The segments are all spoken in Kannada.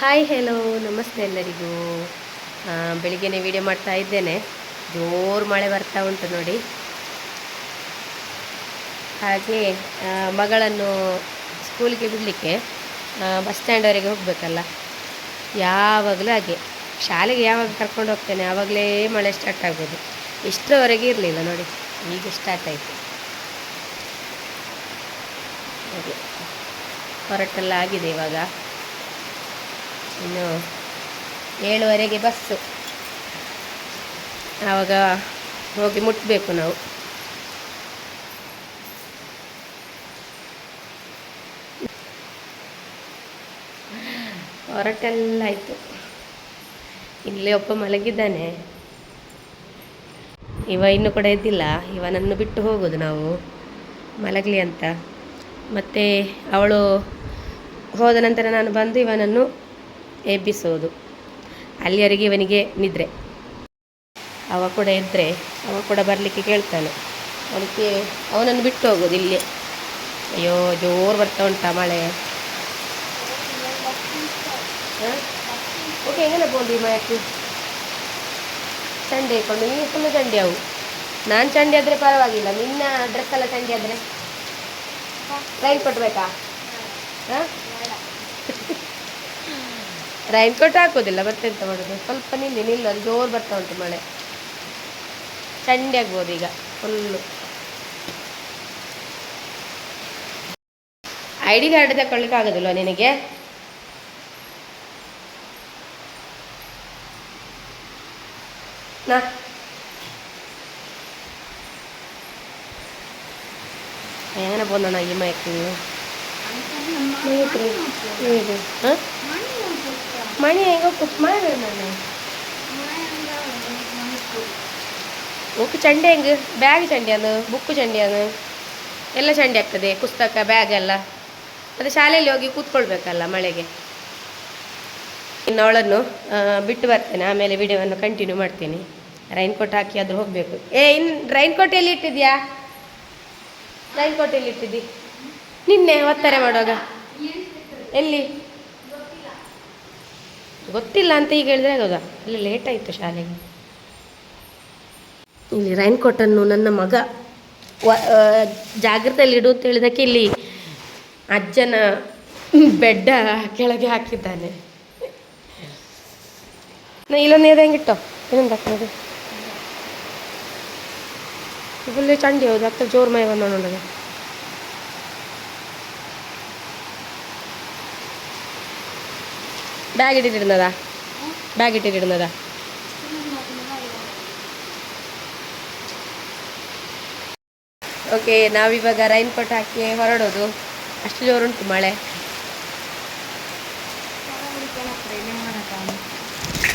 ಹಾಯ್ ಹೆಲೋ ನಮಸ್ತೆ ಎಲ್ಲರಿಗೂ. ಬೆಳಿಗ್ಗೆನೇ ವಿಡಿಯೋ ಮಾಡ್ತಾ ಇದ್ದೇನೆ. ಜೋರು ಮಳೆ ಬರ್ತಾ ಉಂಟು ನೋಡಿ. ಹಾಗೆ ಮಗಳನ್ನು ಸ್ಕೂಲಿಗೆ ಬಿಡಲಿಕ್ಕೆ ಬಸ್ ಸ್ಟ್ಯಾಂಡವರೆಗೆ ಹೋಗಬೇಕಲ್ಲ. ಯಾವಾಗಲೂ ಹಾಗೆ. ಶಾಲೆಗೆ ಯಾವಾಗ ಕರ್ಕೊಂಡು ಹೋಗ್ತೇನೆ ಆವಾಗಲೇ ಮಳೆ ಸ್ಟಾರ್ಟ್ ಆಗ್ಬೋದು. ಇಷ್ಟರವರೆಗೆ ಇರಲಿಲ್ಲ ನೋಡಿ. ಈಗ ಸ್ಟಾರ್ಟ್ ಆಯಿತು. ಹಾಗೆ. ಹೊರಟೆಲ್ಲ ಆಗಿದೆ ಇವಾಗ. ಇನ್ನು ಏಳುವರೆಗೆ ಬಸ್ಸು. ಆವಾಗ ಹೋಗಿ ಮುಟ್ಟಬೇಕು ನಾವು. ಹೊರಟೆಲ್ಲ ಆಯಿತು. ಇಲ್ಲಿ ಒಬ್ಬ ಮಲಗಿದ್ದಾನೆ. ಇವ ಇನ್ನು ಕೂಡ ಎದ್ದಿಲ್ಲ. ಇವನನ್ನು ಬಿಟ್ಟು ಹೋಗೋದು ನಾವು. ಮಲಗಲಿ ಅಂತ. ಮತ್ತು ಅವಳು ಹೋದ ನಂತರ ನಾನು ಬಂದು ಇವನನ್ನು ಎಬ್ಬಿಸೋದು. ಅಲ್ಲಿಯವರೆಗೆ ಇವನಿಗೆ ನಿದ್ರೆ. ಅವ ಕೂಡ ಇದ್ದರೆ ಅವ ಕೂಡ ಬರಲಿಕ್ಕೆ ಕೇಳ್ತಾನೆ. ಅದಕ್ಕೆ ಅವನನ್ನು ಬಿಟ್ಟು ಹೋಗೋದು ಇಲ್ಲಿ ಅಯ್ಯೋ, ಜೋರು ಬರ್ತಾ ಉಂಟಾ ಮಳೆ. ಓಕೆ ಹೇಗೆ ಬೋಲಿ ಮಾಯಕ್ಕೆ ಚಂಡಿ ಹಾಕೊಂಡು ನೀನು ಫುಲ್ಲು ಚಂಡಿ ಅವು. ನಾನು ಚಂಡಿ ಆದರೆ ಪರವಾಗಿಲ್ಲ. ನಿನ್ನ ಡ್ರೆಸ್ ಎಲ್ಲ ಚಂಡಿ ಆದರೆ? ರೈನ್ ಕೊಟ್ಬೇಕಾ ಹಾಂ? ರೈನ್ ಕೋಟ್ ಹಾಕೋದಿಲ್ಲ ಮತ್ತೆಂತ ಮಾಡೋದು ಸ್ವಲ್ಪ ನಿಲ್ಲಿ ನಿಲ್ಲು ಅದು ಜೋರು ಬರ್ತಾ ಉಂಟು ಮಳೆ ಚಂಡಿ ಆಗ್ಬೋದು ಈಗ ಫುಲ್ಲು ಐ ಡಿ ಕಾರ್ಡ್ ತಗೊಳ್ಳಿಕ್ಕೆ ಆಗೋದಿಲ್ವ ನಿನಗೆ ನಾ എങ്ങനെ പോകുന്നതാണ് ഈ മയക്ക് ಮಣಿ ಹೆಂಗೋ ಕುಕ್ ಮಾಡು ನಾನು ಬುಕ್ ಚಂಡಿ ಹೆಂಗೆ ಬ್ಯಾಗ್ ಚಂಡಿ ಅನ್ನು ಬುಕ್ ಚಂಡಿ ಅನ್ನು ಎಲ್ಲ ಚಂಡಿ ಆಗ್ತದೆ ಪುಸ್ತಕ ಬ್ಯಾಗ್ ಎಲ್ಲ ಅದು ಶಾಲೆಯಲ್ಲಿ ಹೋಗಿ ಕೂತ್ಕೊಳ್ಬೇಕಲ್ಲ ಮಳೆಗೆ ಇನ್ನು ಅವಳನ್ನು ಬಿಟ್ಟು ಬರ್ತೇನೆ, ಆಮೇಲೆ ವಿಡಿಯೋವನ್ನು ಕಂಟಿನ್ಯೂ ಮಾಡ್ತೀನಿ. ರೈನ್ಕೋಟ್ ಹಾಕಿ ಆದರೂ ಹೋಗಬೇಕು. ಏ ಇನ್ನು ರೈನ್ಕೋಟ್ ಎಲ್ಲಿ ಇಟ್ಟಿದ್ಯಾ? ರೈನ್ಕೋಟ್ ಎಲ್ಲಿ ಇಟ್ಟಿದ್ದಿ? ನಿನ್ನೆ, ಒತ್ತಾರೆ ಮಾಡುವಾಗ. ಎಲ್ಲಿ? ಗೊತ್ತಿಲ್ಲ ಅಂತ ಈಗ ಹೇಳಿದ್ರೆ ಆಗೋದಾ ಇಲ್ಲಿ ಲೇಟ್ ಆಯಿತು ಶಾಲೆಗೆ. ಇಲ್ಲಿ ರೈನ್ ಕೋಟನ್ನು ನನ್ನ ಮಗ ವ- ಆ, ಜಾಗ್ರತೆಯಲ್ಲಿ ಇಡು ಅಂತ ಹೇಳಿದಕ್ಕೆ ಇಲ್ಲಿ ಅಜ್ಜನ ಬೆಡ್ಡ ಕೆಳಗೆ ಹಾಕಿದ್ದಾನೆ. ನಾ ಇಲ್ಲೊಂದು ಇದೆ ಹೆಂಗಿಟ್ಟು ಇನ್ನೊಂದು ಹಾಕೋದು ಚಂಡಿ ಹೌದು ಅತ್ತ ಜೋರು ಮೈ ಬಂದ ನೋಡೋದು ബാഗ് ഇട്ടിട്ടിരുന്നതാ ബാഗ് ഇട്ടിട്ടിരുന്നതാ ಓಕೆ ನಾವಿವಾಗ ರೈನ್ ಕೋಟ್ ಹಾಕಿ ಹೊರಡೋದು. ಅಷ್ಟು ಜೋರುಂಟು ಮಳೆ.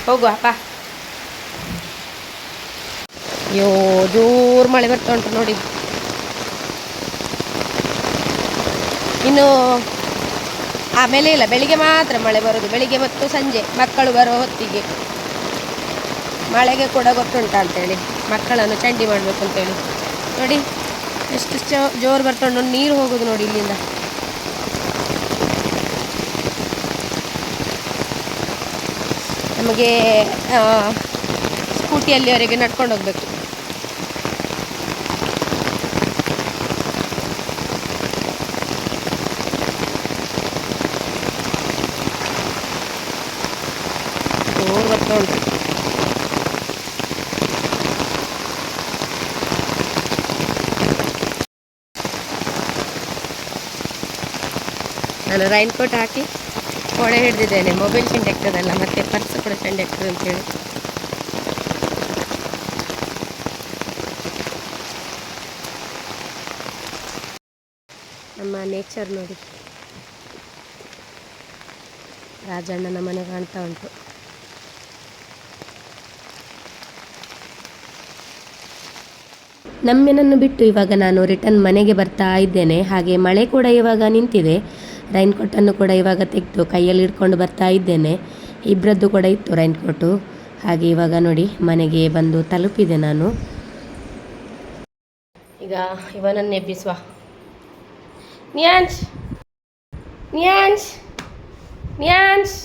ಹೋಗುವಪ್ಪ ಅಯ್ಯೋ, ಜೋರು ಮಳೆ ಬರ್ತಾ ಉಂಟು ನೋಡಿ. ಇನ್ನು ಆಮೇಲೆ ಇಲ್ಲ, ಬೆಳಿಗ್ಗೆ ಮಾತ್ರ ಮಳೆ ಬರೋದು. ಬೆಳಿಗ್ಗೆ ಮತ್ತು ಸಂಜೆ ಮಕ್ಕಳು ಬರೋ ಹೊತ್ತಿಗೆ. ಮಳೆಗೆ ಕೂಡ ಗೊತ್ತುಂಟ ಅಂತೇಳಿ. ಮಕ್ಕಳನ್ನು ಚಂಡಿ ಮಾಡಬೇಕು ಅಂತೇಳಿ. ನೋಡಿ, ಎಷ್ಟು ಜೋರು ಬರ್ತಾ ಉಂಟು ನೀರು ಹೋಗೋದು ನೋಡಿ ಇಲ್ಲಿಂದ. ನಮಗೆ ಸ್ಕೂಟಿಯಲ್ಲಿವರೆಗೆ ನಡ್ಕೊಂಡು ಹೋಗ್ಬೇಕು ಜೋರು ಬರ್ತಾ ಉಂಟು ನಾನು ರೈನ್ ಕೋಟ್ ಹಾಕಿ ಕೊಡೆ ಹಿಡಿದಿದ್ದೇನೆ ಮೊಬೈಲ್ ಚೆಂಡೆ ಅಲ್ಲ, ಮತ್ತೆ ಪರ್ಸ್ ಕೂಡ ಅಂತ ಅಂತೇಳಿ ನಮ್ಮ ನೇಚರ್ ನೋಡಿ. ರಾಜಣ್ಣನ ಮನೆ ಕಾಣ್ತಾ ಉಂಟು. ನಮ್ಮನನ್ನು ಬಿಟ್ಟು ಇವಾಗ ನಾನು ರಿಟರ್ನ್ ಮನೆಗೆ ಬರ್ತಾ ಇದ್ದೇನೆ, ಹಾಗೆ ಮಳೆ ಕೂಡ ಇವಾಗ ನಿಂತಿದೆ. ರೈನ್ ಕೋಟನ್ನು ಕೂಡ ಇವಾಗ ತೆಗೆದು ಕೈಯಲ್ಲಿ ಹಿಡ್ಕೊಂಡು ಬರ್ತಾ ಇದ್ದೇನೆ. ಇಬ್ಬರದ್ದು ಕೂಡ ಇತ್ತು ರೈನ್ ಕೋಟು. ಹಾಗೆ ಇವಾಗ ನೋಡಿ ಮನೆಗೆ ಬಂದು ತಲುಪಿದೆ ನಾನು. ಈಗ ಇವನನ್ನು ಎಬ್ಬಿಸುವ. ನಿಯಾನ್ಸ್ ನಿಯಾನ್ಸ್ ನಿಯಾನ್ಸ್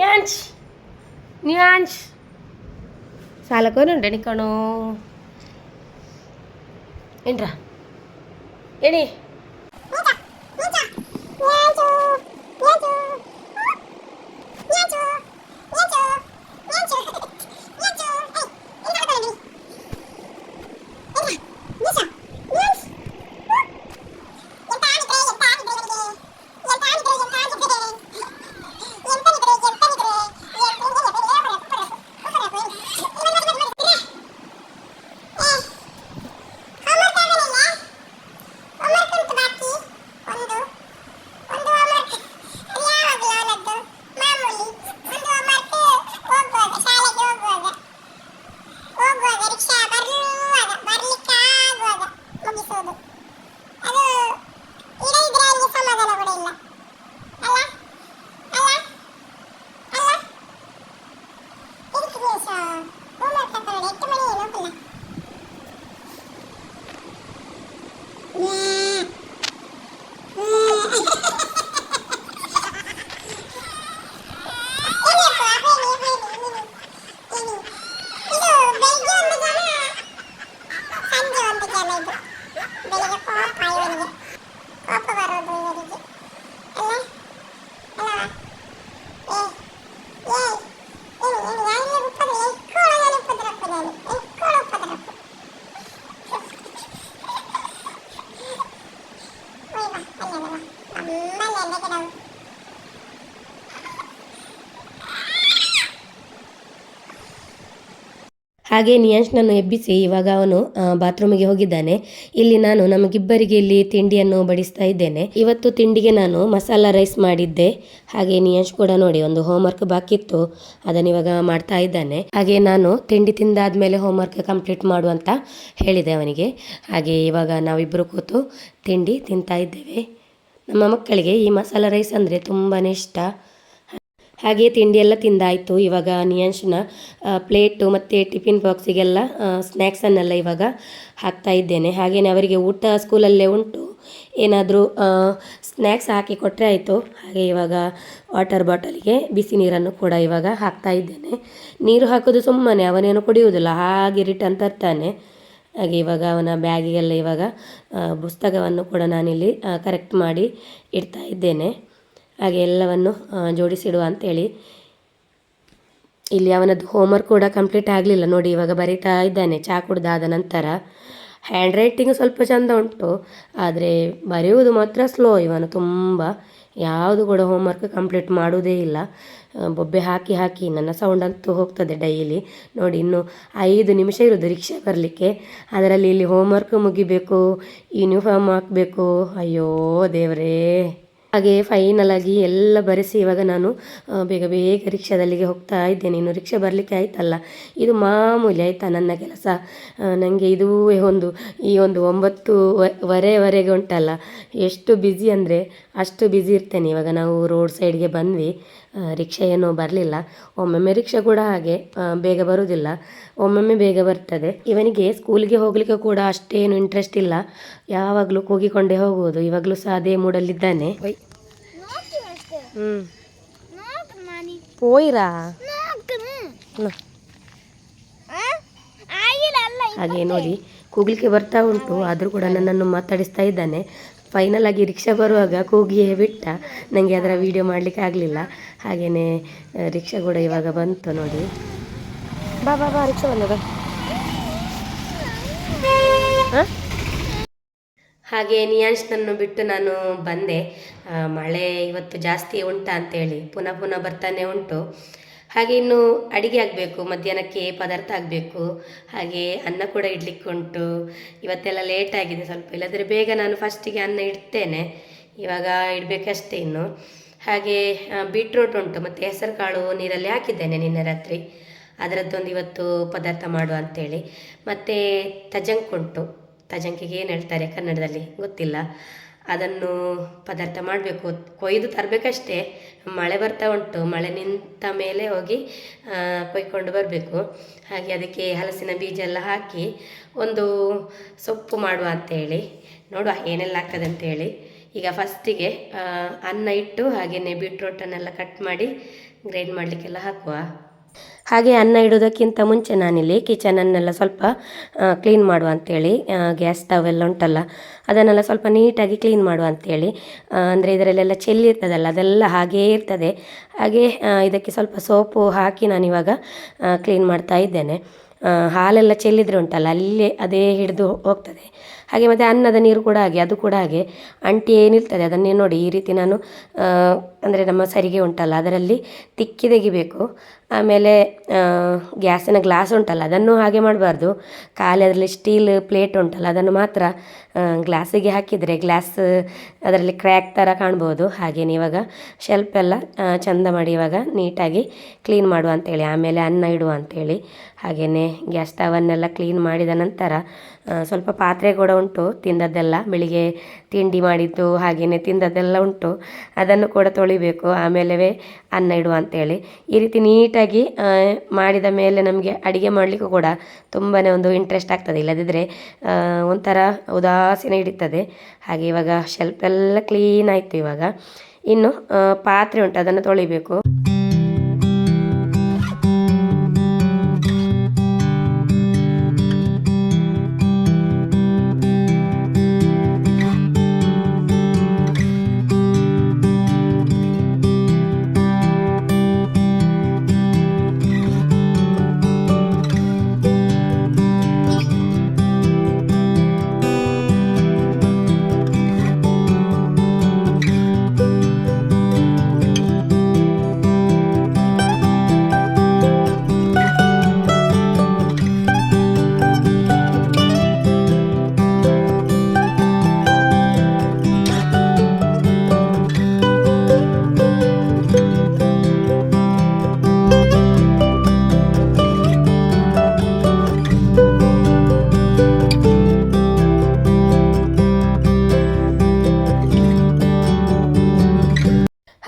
ನ್ಯಾಂಚ್ ನ್ಯಾಂಚ್ ಸಾಲಕೋನು ಡೆಣಿಕಣು ಏನ್ರಾ? ಏನಿ ಹಾಗೆ ನಿಯಾಂಶ್ನನ್ನು ಎಬ್ಬಿಸಿ ಇವಾಗ ಅವನು ಬಾತ್ರೂಮಿಗೆ ಹೋಗಿದ್ದಾನೆ. ಇಲ್ಲಿ ನಾನು ನಮಗಿಬ್ಬರಿಗೆ ಇಲ್ಲಿ ತಿಂಡಿಯನ್ನು ಬಡಿಸ್ತಾ ಇದ್ದೇನೆ. ಇವತ್ತು ತಿಂಡಿಗೆ ನಾನು ಮಸಾಲ ರೈಸ್ ಮಾಡಿದ್ದೆ. ಹಾಗೆ ನಿಯಾಂಶ್ ಕೂಡ ನೋಡಿ, ಒಂದು ಹೋಮ್ವರ್ಕ್ ಬಾಕಿ ಇತ್ತು. ಅದನ್ನು ಇವಾಗ ಮಾಡ್ತಾ ಇದ್ದಾನೆ. ಹಾಗೆ ನಾನು ತಿಂಡಿ ತಿಂದಾದ್ಮೇಲೆ ಹೋಮ್ವರ್ಕ್ ಕಂಪ್ಲೀಟ್ ಮಾಡು ಅಂತ ಹೇಳಿದೆ ಅವನಿಗೆ. ಹಾಗೆ ಇವಾಗ ನಾವಿಬ್ಬರು ಕೂತು ತಿಂಡಿ ತಿಂತಾ ಇದ್ದೇವೆ. ನಮ್ಮ ಮಕ್ಕಳಿಗೆ ಈ ಮಸಾಲ ರೈಸ್ ಅಂದರೆ ತುಂಬಾ ಇಷ್ಟ. ಹಾಗೆ ತಿಂಡಿ ಎಲ್ಲ ತಿಂದಾಯಿತು. ಇವಾಗ ನಿಯಂಶನ ಪ್ಲೇಟು ಮತ್ತು ಟಿಫಿನ್ ಬಾಕ್ಸಿಗೆಲ್ಲ ಸ್ನ್ಯಾಕ್ಸನ್ನೆಲ್ಲ ಇವಾಗ ಹಾಕ್ತಾ ಇದ್ದೇನೆ. ಹಾಗೆಯೇ ಅವರಿಗೆ ಊಟ ಸ್ಕೂಲಲ್ಲೇ ಉಂಟು. ಏನಾದರೂ ಸ್ನ್ಯಾಕ್ಸ್ ಹಾಕಿ ಕೊಟ್ಟರೆ ಆಯಿತು. ಹಾಗೆ ಇವಾಗ ವಾಟರ್ ಬಾಟಲಿಗೆ ಬಿಸಿ ನೀರನ್ನು ಕೂಡ ಇವಾಗ ಹಾಕ್ತಾ ಇದ್ದೇನೆ. ನೀರು ಹಾಕೋದು ಸುಮ್ಮನೆ, ಅವನೇನು ಕುಡಿಯುವುದಿಲ್ಲ. ಹಾಗೆ ರಿಟರ್ನ್ ತರ್ತಾನೆ. ಹಾಗೆ ಇವಾಗ ಅವನ ಬ್ಯಾಗಿಗೆಲ್ಲ ಇವಾಗ ಪುಸ್ತಕವನ್ನು ಕೂಡ ನಾನಿಲ್ಲಿ ಕರೆಕ್ಟ್ ಮಾಡಿ ಇಡ್ತಾ ಇದ್ದೇನೆ. ಹಾಗೆ ಎಲ್ಲವನ್ನು ಜೋಡಿಸಿಡುವ ಅಂತೇಳಿ. ಇಲ್ಲಿ ಅವನದ್ದು ಹೋಮ್ವರ್ಕ್ ಕೂಡ ಕಂಪ್ಲೀಟ್ ಆಗಲಿಲ್ಲ. ನೋಡಿ, ಇವಾಗ ಬರೀತಾ ಇದ್ದಾನೆ ಚಹಾ ಕುಡ್ದಾದ ನಂತರ. ಹ್ಯಾಂಡ್ ರೈಟಿಂಗ್ ಸ್ವಲ್ಪ ಚಂದ ಉಂಟು, ಆದರೆ ಬರೆಯುವುದು ಮಾತ್ರ ಸ್ಲೋ ಇವನು ತುಂಬ. ಯಾವುದು ಕೂಡ ಹೋಮ್ವರ್ಕ್ ಕಂಪ್ಲೀಟ್ ಮಾಡುವುದೇ ಇಲ್ಲ. ಬೊಬ್ಬೆ ಹಾಕಿ ಹಾಕಿ ನನ್ನ ಸೌಂಡ್ ಅಂತೂ ಹೋಗ್ತದೆ ಡೈಲಿ ನೋಡಿ, ಇನ್ನು ಐದು ನಿಮಿಷ ಇರೋದು ರಿಕ್ಷಾ ಬರಲಿಕ್ಕೆ. ಅದರಲ್ಲಿ ಇಲ್ಲಿ ಹೋಮ್ವರ್ಕ್ ಮುಗಿಬೇಕು ಯೂನಿಫಾರ್ಮ್ ಹಾಕಬೇಕು. ಅಯ್ಯೋ ದೇವರೇ. ಹಾಗೆ ಫೈನಲ್ ಆಗಿ ಎಲ್ಲ ಬರೆಸಿ ಇವಾಗ ನಾನು ಬೇಗ ಬೇಗ ರಿಕ್ಷಾದಲ್ಲಿಗೆ ಹೋಗ್ತಾ ಇದ್ದೇನೆ. ಇನ್ನು ರಿಕ್ಷಾ ಬರಲಿಕ್ಕೆ ಆಯ್ತಲ್ಲ? ಇದು ಮಾಮೂಲಿ ಆಯಿತಾ ನನ್ನ ಕೆಲಸ? ನನಗೆ ಇದುವೇ ಒಂದು, ಈ ಒಂದು ಒಂಬತ್ತು ವರೆವರೆಗೆ ಉಂಟಲ್ಲ? ಎಷ್ಟು ಬ್ಯುಸಿ ಅಂದರೆ ಅಷ್ಟು ಬ್ಯುಸಿ ಇರ್ತೇನೆ. ಇವಾಗ ನಾವು ರೋಡ್ ಸೈಡ್ಗೆ ಬಂದ್ವಿ. ರಿಕ್ಷಾ ಏನೂ ಬರಲಿಲ್ಲ. ಒಮ್ಮೊಮ್ಮೆ ರಿಕ್ಷಾ ಕೂಡ ಹಾಗೆ ಬೇಗ ಬರುವುದಿಲ್ಲ ಒಮ್ಮೊಮ್ಮೆ ಬೇಗ ಬರ್ತದೆ. ಇವನಿಗೆ ಸ್ಕೂಲಿಗೆ ಹೋಗಲಿಕ್ಕೆ ಕೂಡ ಅಷ್ಟೇನು ಇಂಟ್ರೆಸ್ಟ್ ಇಲ್ಲ. ಯಾವಾಗಲೂ ಕೂಗಿಕೊಂಡೇ ಹೋಗುವುದು. ಇವಾಗಲೂ ಸಹ ಅದೇ ಮೂಡಲ್ಲಿದ್ದಾನೆ ಅಲ್ಲ ಹಾಗೆ ನೋಡಿ ಕೂಗ್ಲಿಕ್ಕೆ ಬರ್ತಾ ಉಂಟು ಆದರೂ ಕೂಡ ನನ್ನನ್ನು ಮಾತಾಡಿಸ್ತಾ ಇದ್ದಾನೆ. ಫೈನಲ್ ಆಗಿ ರಿಕ್ಷಾ ಬರುವಾಗ ಕೂಗಿಯೇ ಬಿಟ್ಟ. ನನಗೆ ಅದರ ವಿಡಿಯೋ ಮಾಡಲಿಕ್ಕೆ ಆಗಲಿಲ್ಲ. ಹಾಗೆಯೇ ರಿಕ್ಷಾ ಕೂಡ ಇವಾಗ ಬಂತು ನೋಡಿ. ಬಾ ಬಾ ಬಾ ರಿಕ್ಷಾ ಬಂದ ಬಾ. ಹಾಂ ಹಾಗೆ ನಿಯಾಂಶನನ್ನು ಬಿಟ್ಟು ನಾನು ಬಂದೆ. ಮಳೆ ಇವತ್ತು ಜಾಸ್ತಿ ಉಂಟಾ ಅಂತೇಳಿ. ಪುನಃ ಪುನಃ ಬರ್ತಾನೆ ಉಂಟು. ಹಾಗೆ ಇನ್ನು ಅಡಿಗೆ ಆಗಬೇಕು, ಮಧ್ಯಾಹ್ನಕ್ಕೆ ಪದಾರ್ಥ ಆಗಬೇಕು. ಹಾಗೆ ಅನ್ನ ಕೂಡ ಇಡ್ಲಿಕ್ಕೆ ಉಂಟು. ಇವತ್ತೆಲ್ಲ ಲೇಟ್ ಆಗಿದೆ ಸ್ವಲ್ಪ. ಇಲ್ಲದ್ರೆ ಬೇಗ ನಾನು ಫಸ್ಟಿಗೆ ಅನ್ನ ಇಡ್ತೇನೆ. ಇವಾಗ ಇಡಬೇಕಷ್ಟೇ ಇನ್ನು. ಹಾಗೆ ಬೀಟ್ರೂಟ್ ಉಂಟು. ಮತ್ತು ಹೆಸರು ಕಾಳು ನೀರಲ್ಲಿ ಹಾಕಿದ್ದೇನೆ ನಿನ್ನೆ ರಾತ್ರಿ. ಅದರದ್ದೊಂದು ಇವತ್ತು ಪದಾರ್ಥ ಮಾಡುವ ಅಂತೇಳಿ. ಮತ್ತು ತಜಂಕ್ ಉಂಟು. ತಜಂಕಿಗೆ ಏನು ಹೇಳ್ತಾರೆ ಕನ್ನಡದಲ್ಲಿ? ಗೊತ್ತಿಲ್ಲ. ಅದನ್ನು ಪದಾರ್ಥ ಮಾಡಬೇಕು. ಕೊಯ್ದು ತರಬೇಕಷ್ಟೇ. ಮಳೆ ಬರ್ತಾ ಉಂಟು. ಮಳೆ ನಿಂತ ಮೇಲೆ ಹೋಗಿ ಕೊಯ್ಕೊಂಡು ಬರಬೇಕು. ಹಾಗೆ ಅದಕ್ಕೆ ಹಲಸಿನ ಬೀಜ ಎಲ್ಲ ಹಾಕಿ ಒಂದು ಸೊಪ್ಪು ಮಾಡುವ ಅಂತೇಳಿ. ನೋಡುವ ಏನೆಲ್ಲ ಆಗ್ತದೆ ಅಂತೇಳಿ. ಈಗ ಫಸ್ಟಿಗೆ ಅನ್ನ ಇಟ್ಟು ಹಾಗೆಯೇ ಬೀಟ್ರೋಟನ್ನೆಲ್ಲ ಕಟ್ ಮಾಡಿ ಗ್ರೈಂಡ್ ಮಾಡಲಿಕ್ಕೆಲ್ಲ ಹಾಕುವ. ಹಾಗೆ ಅನ್ನ ಇಡೋದಕ್ಕಿಂತ ಮುಂಚೆ ನಾನಿಲ್ಲಿ ಕಿಚನನ್ನೆಲ್ಲ ಸ್ವಲ್ಪ ಕ್ಲೀನ್ ಮಾಡುವ ಅಂಥೇಳಿ ಗ್ಯಾಸ್ ಸ್ಟವ್ ಎಲ್ಲ ಉಂಟಲ್ಲ, ಅದನ್ನೆಲ್ಲ ಸ್ವಲ್ಪ ನೀಟಾಗಿ ಕ್ಲೀನ್ ಮಾಡುವ ಅಂಥೇಳಿ ಅಂದರೆ ಇದರಲ್ಲೆಲ್ಲ ಚೆಲ್ಲಿ ಇರ್ತದಲ್ಲ, ಅದೆಲ್ಲ ಹಾಗೇ ಇರ್ತದೆ. ಹಾಗೆ ಇದಕ್ಕೆ ಸ್ವಲ್ಪ ಸೋಪು ಹಾಕಿ ನಾನಿವಾಗ ಕ್ಲೀನ್ ಮಾಡ್ತಾ ಇದ್ದೇನೆ. ಹಾಲೆಲ್ಲ ಚೆಲ್ಲಿದ್ರೆ ಉಂಟಲ್ಲ, ಅಲ್ಲೇ ಅದೇ ಹಿಡಿದು ಹೋಗ್ತದೆ. ಹಾಗೆ ಮತ್ತು ಅನ್ನದ ನೀರು ಕೂಡ ಹಾಗೆ, ಅದು ಕೂಡ ಹಾಗೆ ಅಂಟಿ ಏನಿರ್ತದೆ ಅದನ್ನೇ ನೋಡಿ ಈ ರೀತಿ ನಾನು ಅಂದರೆ ನಮ್ಮ ಸರಿಗೆ ಉಂಟಲ್ಲ, ಅದರಲ್ಲಿ ತಿಕ್ಕಿ ತೆಗಿಬೇಕು. ಆಮೇಲೆ ಗ್ಯಾಸಿನ ಗ್ಲಾಸ್ ಉಂಟಲ್ಲ ಅದನ್ನು ಹಾಗೆ ಮಾಡಬಾರ್ದು. ಖಾಲಿ ಅದರಲ್ಲಿ ಸ್ಟೀಲ್ ಪ್ಲೇಟ್ ಉಂಟಲ್ಲ ಅದನ್ನು ಮಾತ್ರ ಗ್ಲಾಸಿಗೆ ಹಾಕಿದರೆ ಗ್ಲಾಸ್ ಅದರಲ್ಲಿ ಕ್ರ್ಯಾಕ್ ಥರ ಕಾಣ್ಬೋದು. ಹಾಗೇನೆ ಇವಾಗ ಶೆಲ್ಫ್ ಎಲ್ಲ ಚಂದ ಮಾಡಿ ಇವಾಗ ನೀಟಾಗಿ ಕ್ಲೀನ್ ಮಾಡುವ ಅಂತೇಳಿ, ಆಮೇಲೆ ಅನ್ನ ಇಡುವ ಅಂತೇಳಿ. ಹಾಗೆಯೇ ಗ್ಯಾಸ್ ಸ್ಟವನ್ನೆಲ್ಲ ಕ್ಲೀನ್ ಮಾಡಿದ ನಂತರ ಸ್ವಲ್ಪ ಪಾತ್ರೆ ಕೂಡ ಉಂಟು ತಿಂದದ್ದೆಲ್ಲ, ಬೆಳಿಗ್ಗೆ ತಿಂಡಿ ಮಾಡಿದ್ದು ಹಾಗೆಯೇ ತಿಂದದ್ದೆಲ್ಲ ಉಂಟು. ಅದನ್ನು ಕೂಡ ತೊಳಿಬೇಕು ಆಮೇಲೆ ಅನ್ನ ಇಡುವ ಅಂತೇಳಿ. ಈ ರೀತಿ ನೀಟಾಗಿ ಮಾಡಿದ ಮೇಲೆ ನಮಗೆ ಅಡುಗೆ ಮಾಡಲಿಕ್ಕೂ ಕೂಡ ತುಂಬಾ ಒಂದು ಇಂಟ್ರೆಸ್ಟ್ ಆಗ್ತದೆ. ಇಲ್ಲದಿದ್ದರೆ ಒಂಥರ ಒಂಥರ ಉದಾಸೀನ ಹಿಡಿತದೆ. ಹಾಗೆ ಇವಾಗ ಶೆಲ್ಫ್ ಎಲ್ಲ ಕ್ಲೀನ್ ಆಯಿತು ಇವಾಗ. ಇನ್ನು ಪಾತ್ರೆ ಉಂಟು ಅದನ್ನು ತೊಳಿಬೇಕು.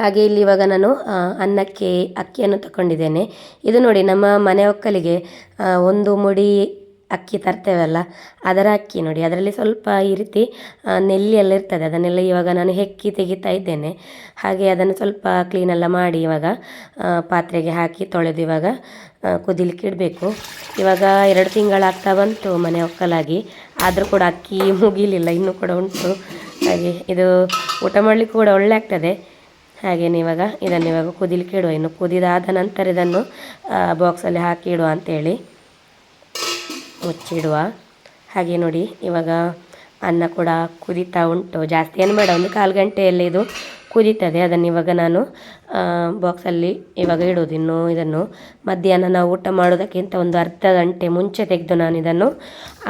ಹಾಗೆ ಇಲ್ಲಿ ಇವಾಗ ನಾನು ಅನ್ನಕ್ಕೆ ಅಕ್ಕಿಯನ್ನು ತಗೊಂಡಿದ್ದೇನೆ ಇದು ನೋಡಿ, ನಮ್ಮ ಮನೆ ಒಕ್ಕಲಿಗೆ ಒಂದು ಮುಡಿ ಅಕ್ಕಿ ತರ್ತೇವಲ್ಲ, ಅದರ ಅಕ್ಕಿ ನೋಡಿ, ಅದರಲ್ಲಿ ಸ್ವಲ್ಪ ಈ ರೀತಿ ನೆಲ್ಲಿ ಎಲ್ಲ ಇರ್ತದೆ. ಅದನ್ನೆಲ್ಲ ಇವಾಗ ನಾನು ಹೆಕ್ಕಿ ತೆಗಿತಾ ಇದ್ದೇನೆ. ಹಾಗೆ ಅದನ್ನು ಸ್ವಲ್ಪ ಕ್ಲೀನೆಲ್ಲ ಮಾಡಿ ಇವಾಗ ಪಾತ್ರೆಗೆ ಹಾಕಿ ತೊಳೆದು ಇವಾಗ ಕುದಿಲಿಕ್ಕೆ ಇಡಬೇಕು. ಇವಾಗ ಎರಡು ತಿಂಗಳಾಗ್ತಾ ಬಂತು ಮನೆ ಒಕ್ಕಲಾಗಿ. ಆದರೂ ಕೂಡ ಅಕ್ಕಿ ಮುಗಿಲಿಲ್ಲ, ಇನ್ನೂ ಕೂಡ ಉಂಟು. ಹಾಗೆ ಇದು ಊಟ ಮಾಡಲಿಕ್ಕೂ ಕೂಡ ಒಳ್ಳೆ ಆಗ್ತದೆ. ಹಾಗೇನೆ ಇವಾಗ ಇದನ್ನು ಇವಾಗ ಕುದಿಲಿಕ್ಕೆ ಇಡುವ. ಇನ್ನು ಕುದಿದಾದ ನಂತರ ಇದನ್ನು ಬಾಕ್ಸಲ್ಲಿ ಹಾಕಿ ಇಡುವ ಅಂಥೇಳಿ ಮುಚ್ಚಿಡುವ. ಹಾಗೆ ನೋಡಿ, ಇವಾಗ ಅನ್ನ ಕೂಡ ಕುದೀತಾ ಉಂಟು. ಜಾಸ್ತಿ ಏನು ಬೇಡ, ಒಂದು ಕಾಲು ಗಂಟೆಯಲ್ಲಿ ಇದು ಕುದೀತದೆ. ಅದನ್ನು ಇವಾಗ ನಾನು ಬಾಕ್ಸಲ್ಲಿ ಇವಾಗ ಇಡೋದು ಇನ್ನು ಇದನ್ನು ಮಧ್ಯಾಹ್ನ ನಾವು ಊಟ ಮಾಡೋದಕ್ಕಿಂತ ಒಂದು ಅರ್ಧ ಗಂಟೆ ಮುಂಚೆ ತೆಗೆದು ನಾನು ಇದನ್ನು,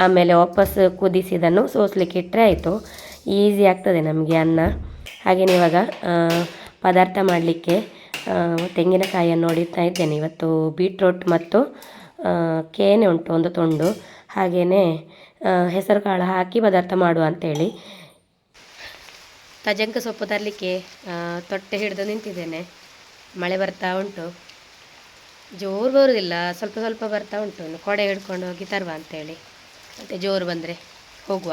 ಆಮೇಲೆ ವಾಪಸ್ ಕುದಿಸಿ ಇದನ್ನು ಸೋಸಲಿಕ್ಕೆ ಇಟ್ಟರೆ ಆಯಿತು. ಈಸಿ ಆಗ್ತದೆ ನಮಗೆ ಅನ್ನ. ಹಾಗೆಯೇ ಇವಾಗ ಪದಾರ್ಥ ಮಾಡಲಿಕ್ಕೆ ತೆಂಗಿನಕಾಯಿಯನ್ನು ಹೊಡಿತಾ ಇದ್ದೇನೆ. ಇವತ್ತು ಬೀಟ್ರೋಟ್ ಮತ್ತು ಕೇನೆ ಉಂಟು, ಒಂದು ತುಂಡು. ಹಾಗೆಯೇ ಹೆಸರು ಕಾಳು ಹಾಕಿ ಪದಾರ್ಥ ಮಾಡುವ ಅಂತೇಳಿ. ತಜಂಕ ಸೊಪ್ಪು ತರಲಿಕ್ಕೆ ತೊಟ್ಟೆ ಹಿಡಿದು ನಿಂತಿದ್ದೇನೆ. ಮಳೆ ಬರ್ತಾ ಉಂಟು. ಜೋರು ಬರುವುದಿಲ್ಲ ಸ್ವಲ್ಪ ಸ್ವಲ್ಪ ಬರ್ತಾ ಉಂಟು. ಕೊಡೆ ಹಿಡ್ಕೊಂಡು ಹೋಗಿ ತರುವ ಅಂತೇಳಿ. ಮತ್ತು ಜೋರು ಬಂದರೆ ಹೋಗುವ.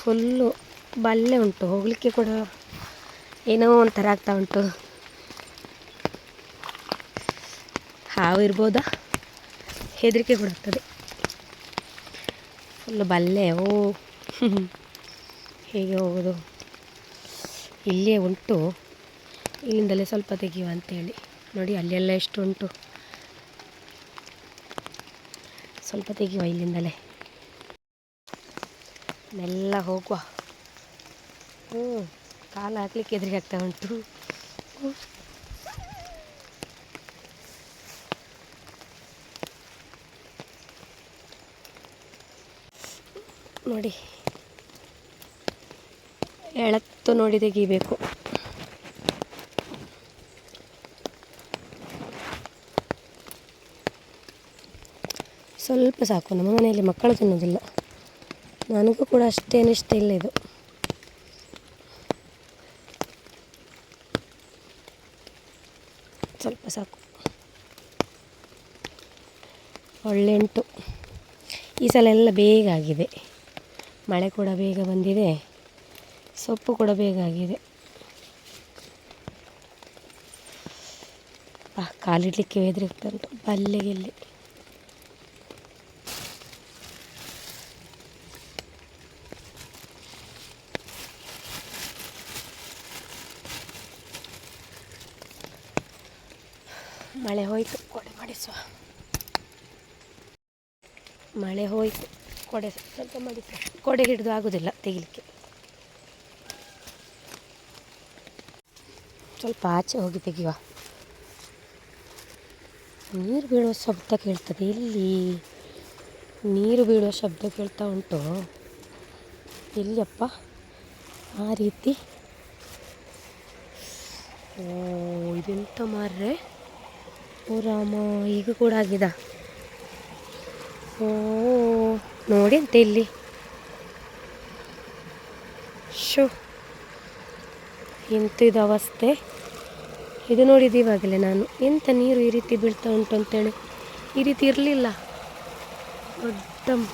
ಫುಲ್ಲು ಬಲ್ಲೆ ಉಂಟು, ಹೋಗಲಿಕ್ಕೆ ಕೂಡ ಏನೋ ಒಂಥರ ಆಗ್ತಾ ಉಂಟು. ಹಾವು ಇರ್ಬೋದಾ? ಹೆದರಿಕೆ ಕೂಡ ಆಗ್ತದೆ. ಫುಲ್ಲು ಬಲ್ಲೆ ಓ. ಹೇಗೆ ಹೋಗೋದು? ಇಲ್ಲೇ ಉಂಟು. ಇಲ್ಲಿಂದಲೇ ಸ್ವಲ್ಪ ತೆಗೆಯುವ ಅಂತೇಳಿ. ನೋಡಿ, ಅಲ್ಲೆಲ್ಲ ಎಷ್ಟು ಉಂಟು. ಸ್ವಲ್ಪ ತೆಗೆಯುವ ಇಲ್ಲಿಂದಲೇ. ಎಲ್ಲ ಹೋಗುವ. ಹ್ಞೂ ಕಾಲು ಹಾಕ್ಲಿಕ್ಕೆ ಎದುರಿಗೆ ಆಗ್ತಾ ಉಂಟು. ನೋಡಿ. ಎಳತ್ತು ನೋಡಿ ತೆಗಿಬೇಕು ಸ್ವಲ್ಪ ಸಾಕು, ನಮ್ಮ ಮನೆಯಲ್ಲಿ ಮಕ್ಕಳು ತಿನ್ನೋದಿಲ್ಲ ನನಗೂ ಕೂಡ ಅಷ್ಟೇನು ಇಷ್ಟ ಇಲ್ಲ ಇದು ಸ್ವಲ್ಪ ಸಾಕು. ಒಳ್ಳೆಂಟು. ಈ ಸಲ ಎಲ್ಲ ಬೇಗ ಆಗಿದೆ. ಮಳೆ ಕೂಡ ಬೇಗ ಬಂದಿದೆ. ಸೊಪ್ಪು ಕೂಡ ಬೇಗ ಆಗಿದೆ. ಕಾಲಿಡಲಿಕ್ಕೆ ಹೆದರಿ ಉಂಟು ಬಲ್ಲೆಗೆಲ್ಲಿ. ಮಳೆ ಹೋಯ್ತು, ಕೊಡೆ ಮಾಡಿಸುವ ಮಳೆ ಹೋಯ್ತು, ಕೊಡೆ ಸ್ವಲ್ಪ ಮಾಡಿಸುವ ಕೊಡೆ ಹಿಡಿದು ಆಗೋದಿಲ್ಲ ತೆಗಿಲಿಕ್ಕೆ. ಸ್ವಲ್ಪ ಆಚೆ ಹೋಗಿ ತೆಗಿಯುವ ನೀರು ಬೀಳುವ ಶಬ್ದ ಕೇಳ್ತದೆ, ಇಲ್ಲಿ ನೀರು ಬೀಳುವ ಶಬ್ದ ಕೇಳ್ತಾ ಉಂಟು. ಎಲ್ಲಿಯಪ್ಪ? ಆ ರೀತಿ. ಓ, ಇದೆಂತ ಮಾರ್ರೆ? ರಾಮ ಈಗ ಕೂಡ ಆಗಿದ. ಓ, ನೋಡಿ ಅಂತ ಇಲ್ಲಿ. ಶೋ ಎಂತಿದು ಅವಸ್ಥೆ. ಇದು ನೋಡಿದ್ದು ಇವಾಗಲೇ ನಾನು. ಎಂಥ ನೀರು ಈ ರೀತಿ ಬೀಳ್ತಾ ಉಂಟು ಅಂತೇಳಿ. ಈ ರೀತಿ ಇರಲಿಲ್ಲ. ದೊಡ್ಡ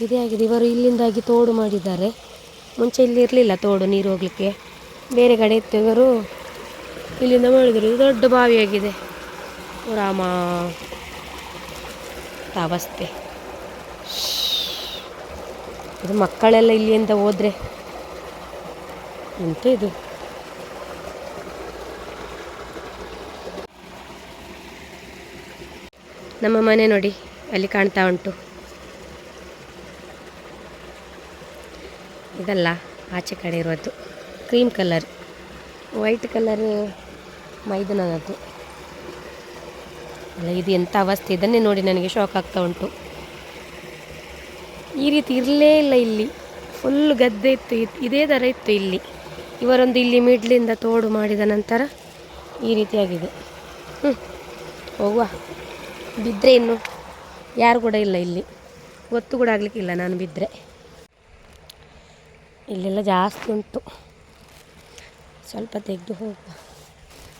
ಇದೇ ಆಗಿದೆ. ಇವರು ಇಲ್ಲಿಂದಾಗಿ ತೋಡು ಮಾಡಿದ್ದಾರೆ. ಮುಂಚೆ ಇಲ್ಲಿ ಇರಲಿಲ್ಲ ತೋಡು ನೀರು ಹೋಗಲಿಕ್ಕೆ. ಬೇರೆ ಕಡೆ ಇತ್ತು. ಇವರು ಇಲ್ಲಿಂದ ಮಾಡಿದರು. ಇದು ದೊಡ್ಡ ಬಾವಿಯಾಗಿದೆ. ರಾಮ. ತಾವಸ್ತೆ. ಇದು ಮಕ್ಕಳೆಲ್ಲ ಇಲ್ಲಿಂದ ಹೋದರೆ ಎಂತ ಇದು? ನಮ್ಮ ಮನೆ ನೋಡಿ, ಅಲ್ಲಿ ಕಾಣ್ತಾ ಉಂಟು. ಇದಲ್ಲ, ಆಚೆ ಕಡೆ ಇರೋದು. Cream colour. ವೈಟ್ ಕಲರ್ ಮೈದನದ್ದು. ಅಲ್ಲ ಇದು ಎಂಥ ಅವಸ್ಥೆ? ಇದನ್ನೇ ನೋಡಿ ನನಗೆ ಶಾಕ್ ಆಗ್ತಾ ಉಂಟು. ಈ ರೀತಿ ಇರಲೇ ಇಲ್ಲ ಇಲ್ಲಿ. ಫುಲ್ ಗದ್ದೆ ಇತ್ತು. ಇದ್- ಥರ ಇತ್ತು ಇಲ್ಲಿ. ಇವರೊಂದು ಇಲ್ಲಿ ಮಿಡ್ಲಿಂದ ತೋಡು ಮಾಡಿದ ನಂತರ ಈ ರೀತಿಯಾಗಿದೆ. ಹ್ಞೂ ಹೋಗುವ. ಬಿದ್ದರೆ ಇನ್ನು ಯಾರು ಕೂಡ ಇಲ್ಲ ಇಲ್ಲಿ. ಗೊತ್ತು ಕೂಡ ಆಗಲಿಕ್ಕಿಲ್ಲ ನಾನು ಬಿದ್ದರೆ ಇಲ್ಲೆಲ್ಲ ಜಾಸ್ತಿ ಉಂಟು. ಸ್ವಲ್ಪ ತೆಗೆದು ಹೋಗುವ.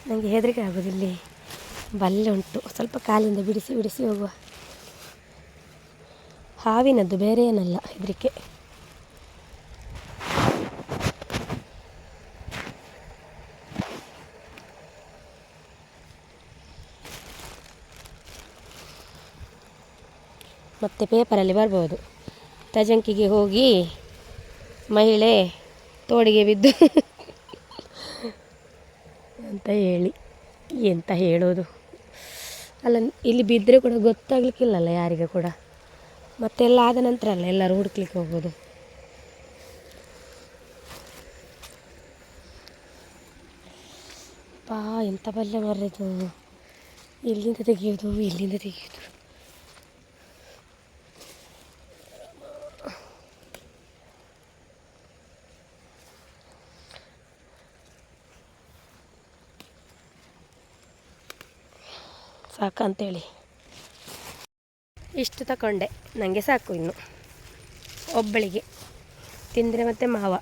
ನನಗೆ ಹೆದರಿಕೆ ಆಗೋದು ಇಲ್ಲಿ. ಬಲ್ಲೆ ಉಂಟು. ಸ್ವಲ್ಪ ಕಾಲಿಂದ ಬಿಡಿಸಿ ಬಿಡಿಸಿ ಹೋಗುವ. ಹಾವಿನದ್ದು ಬೇರೆ ಏನಲ್ಲ ಹೆದರಿಕೆ. ಮತ್ತು ಪೇಪರಲ್ಲಿ ಬರ್ಬೋದು. ತಜಂಕಿಗೆ ಹೋಗಿ ಮಹಿಳೆ ತೋಡಿಗೆ ಬಿದ್ದು ಅಂತ ಹೇಳಿ, ಎಂತ ಹೇಳೋದು? ಅಲ್ಲ, ಇಲ್ಲಿ ಬಿದ್ದರೆ ಕೂಡ ಗೊತ್ತಾಗ್ಲಿಕ್ಕಿಲ್ಲಲ್ಲ ಯಾರಿಗೆ ಕೂಡ. ಮತ್ತೆಲ್ಲ ಆದ ನಂತರ ಅಲ್ಲ, ಎಲ್ಲರೂ ಹುಡುಕ್ಲಿಕ್ಕೆ ಹೋಗೋದು. ಪಾ ಎಂಥ ಪಲ್ಯ ಮರ್ರದು ಇಲ್ಲಿಂದ ತೆಗೆಯೋದು ಇಲ್ಲಿಂದ ತೆಗೆಯೋದು. ಸಾಕಂತೇಳಿ. ಇಷ್ಟು ತಗೊಂಡೆ ನನಗೆ ಸಾಕು ಇನ್ನು. ಒಬ್ಬಳಿಗೆ. ತಿಂದರೆ ಮತ್ತು ಮಾವ.